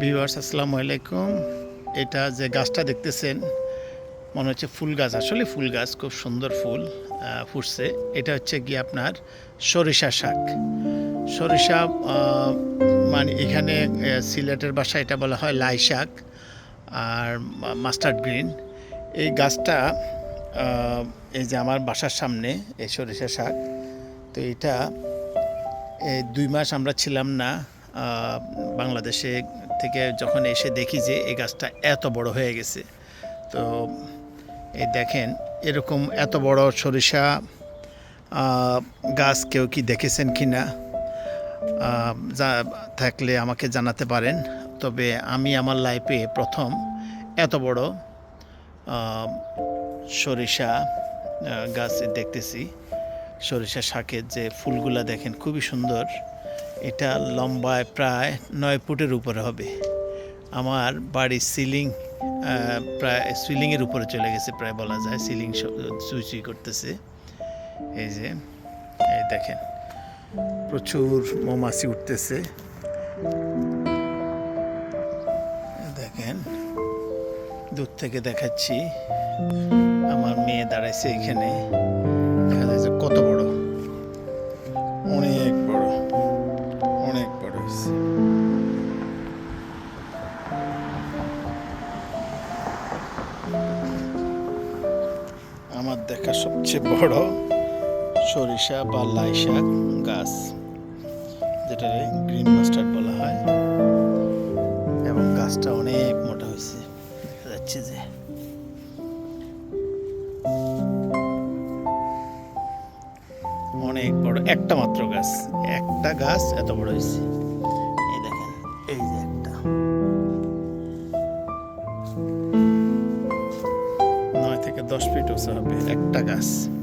Viewers, আসসালামু আলাইকুম। এটা যে গাছটা দেখতেছেন, মনে হচ্ছে ফুল গাছ। আসলে ফুল গাছ, খুব সুন্দর ফুল ফুটছে। এটা হচ্ছে গিয়ে আপনার সরিষা শাক। সরিষা মানে এখানে সিলেটের ভাষায় এটা বলা হয় লাই শাক আর মাস্টার্ড গ্রিন। এই গাছটা এই যে আমার বাসার সামনে, এই সরিষা শাক, তো এটা দুই মাস আমরা ছিলাম না বাংলাদেশে থেকে যখন এসে দেখি যে এই গাছটা এত বড় হয়ে গেছে, তো এই দেখেন এরকম এত বড় সরিষা গাছ কেউ কি দেখেছেন কি না? যা থাকলে আমাকে জানাতে পারেন। তবে আমি আমার লাইফে প্রথম এত বড় সরিষা গাছ দেখতেছি। সরিষা শাকের যে ফুলগুলা দেখেন খুবই সুন্দর। এটা লম্বায় প্রায় নয় ফুটের উপরে হবে। আমার বাড়ির সিলিং প্রায় সিলিংয়ের উপরে চলে গেছে প্রায় বলা যায়, সিলিং চুই চুই করতেছে। এই যে, এই দেখেন, প্রচুর মৌমাছি উঠতেছে। দেখেন, দূর থেকে দেখাচ্ছি, আমার মেয়ে দাঁড়াইছে এখানে। দেখা যাচ্ছে কত বড় আমার দেখা সবচেয়ে বড় সরিষা বা লাই শাক গাছ যেটা গ্রিন মাস্টার্ড বলা হয়। এবং গাছটা অনেক মোটা হয়েছে, দেখা যাচ্ছে যে। অনেক বড়, একটা মাত্র গাছ, একটা গাছ এত বড় হয়েছে। থেকে দশ ফিট হবে। একটা গাছ।